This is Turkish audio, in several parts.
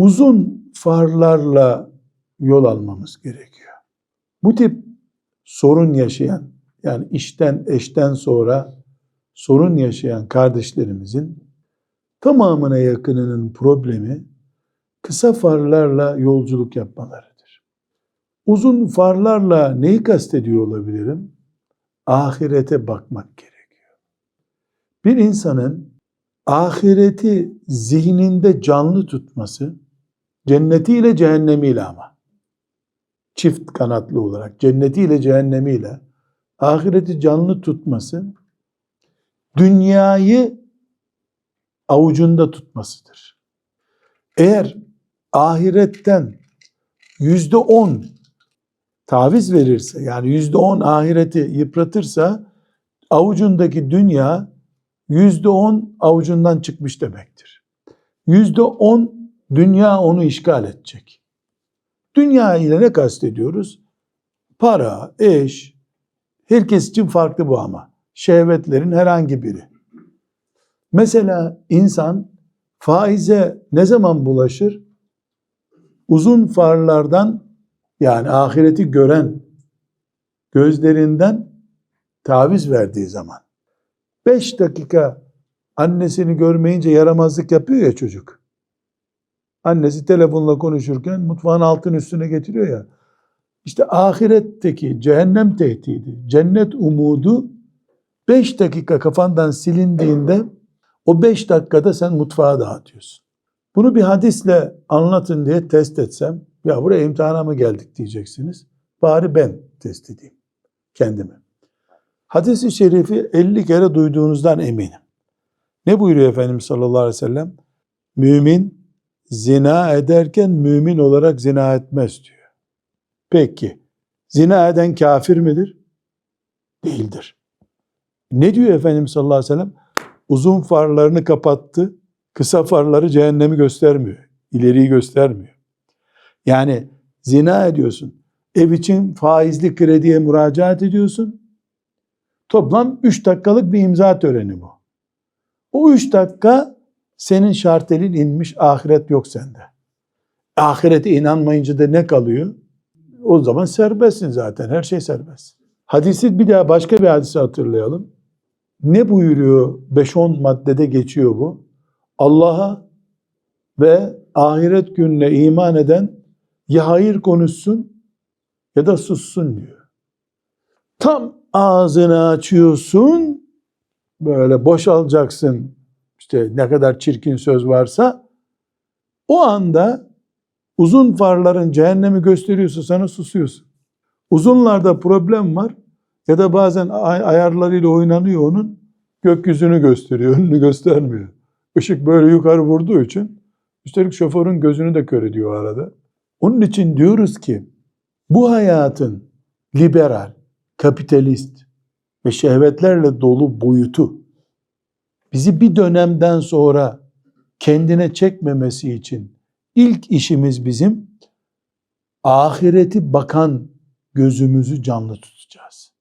uzun farlarla yol almamız gerekiyor. Bu tip sorun yaşayan, yani işten, eşten sonra sorun yaşayan kardeşlerimizin tamamına yakınının problemi kısa farlarla yolculuk yapmalarıdır. Uzun farlarla neyi kastediyor olabilirim? Ahirete bakmak gerekiyor. Bir insanın ahireti zihninde canlı tutması, cennetiyle cehennemiyle ama, çift kanatlı olarak, cennetiyle cehennemiyle, ahireti canlı tutması, dünyayı avucunda tutmasıdır. Eğer ahiretten yüzde on taviz verirse, yani yüzde on ahireti yıpratırsa, avucundaki dünya yüzde on avucundan çıkmış demektir. Yüzde on dünya onu işgal edecek. Dünya ile ne kastediyoruz? Para, eş, herkes için farklı bu ama. Şehvetlerin herhangi biri. Mesela insan faize ne zaman bulaşır? Uzun farlardan yani ahireti gören gözlerinden taviz verdiği zaman. Beş dakika annesini görmeyince yaramazlık yapıyor ya çocuk. Annesi telefonla konuşurken mutfağın altın üstüne getiriyor ya. İşte ahiretteki cehennem tehdidi, cennet umudu beş dakika kafandan silindiğinde o beş dakikada sen mutfağa dağıtıyorsun. Bunu bir hadisle anlatın diye test etsem, ya buraya imtihana mı geldik diyeceksiniz. Bari ben test edeyim kendimi. Hadis-i şerifi 50 kere duyduğunuzdan eminim. Ne buyuruyor Efendimiz sallallahu aleyhi ve sellem? Mümin zina ederken mümin olarak zina etmez diyor. Peki, zina eden kafir midir? Değildir. Ne diyor Efendimiz sallallahu aleyhi ve sellem? Uzun farlarını kapattı, kısa farları cehennemi göstermiyor. ileriyi göstermiyor. Yani zina ediyorsun. Ev için faizli krediye müracaat ediyorsun. Toplam 3 dakikalık bir imza töreni bu. O 3 dakika senin şartelin inmiş, ahiret yok sende. Ahirete inanmayınca da ne kalıyor? O zaman serbestsin zaten. Her şey serbest. Hadisi bir daha başka bir hadisi hatırlayalım. Ne buyuruyor? 5-10 maddede geçiyor bu. Allah'a ve ahiret gününe iman eden ya hayır konuşsun ya da sussun diyor. Tam ağzını açıyorsun, böyle boşalacaksın, işte ne kadar çirkin söz varsa, o anda uzun farların cehennemi gösteriyorsa sana susuyorsun. Uzunlarda problem var ya da bazen ay- ayarlarıyla oynanıyor onun, gökyüzünü gösteriyor, önünü göstermiyor. Işık böyle yukarı vurduğu için, üstelik şoförün gözünü de kör ediyor arada. Onun için diyoruz ki, bu hayatın liberal, kapitalist ve şehvetlerle dolu boyutu bizi bir dönemden sonra kendine çekmemesi için ilk işimiz bizim ahireti bakan gözümüzü canlı tutacağız.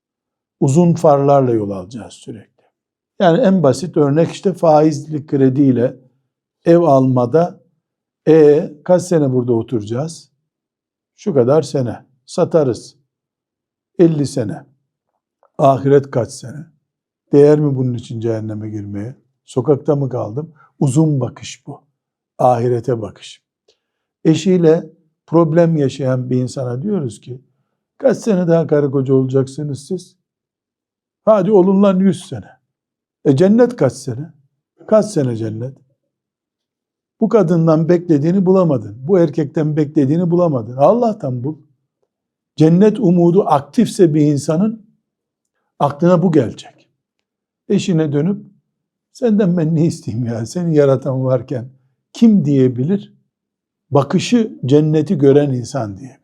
Uzun farlarla yol alacağız sürekli. Yani en basit örnek işte faizli krediyle ev almada e kaç sene burada oturacağız? Şu kadar sene. Satarız. 50 sene. Ahiret kaç sene? Değer mi bunun için cehenneme girmeye? Sokakta mı kaldım? Uzun bakış bu. Ahirete bakış. Eşiyle problem yaşayan bir insana diyoruz ki kaç sene daha karı koca olacaksınız siz? Hadi olun lan 100 sene. E cennet kaç sene? Kaç sene cennet? Bu kadından beklediğini bulamadın. Bu erkekten beklediğini bulamadın. Allah'tan bul. Cennet umudu aktifse bir insanın aklına bu gelecek. Eşine dönüp senden ben ne isteyeyim ya seni yaratan varken kim diyebilir? Bakışı cenneti gören insan diyebilir.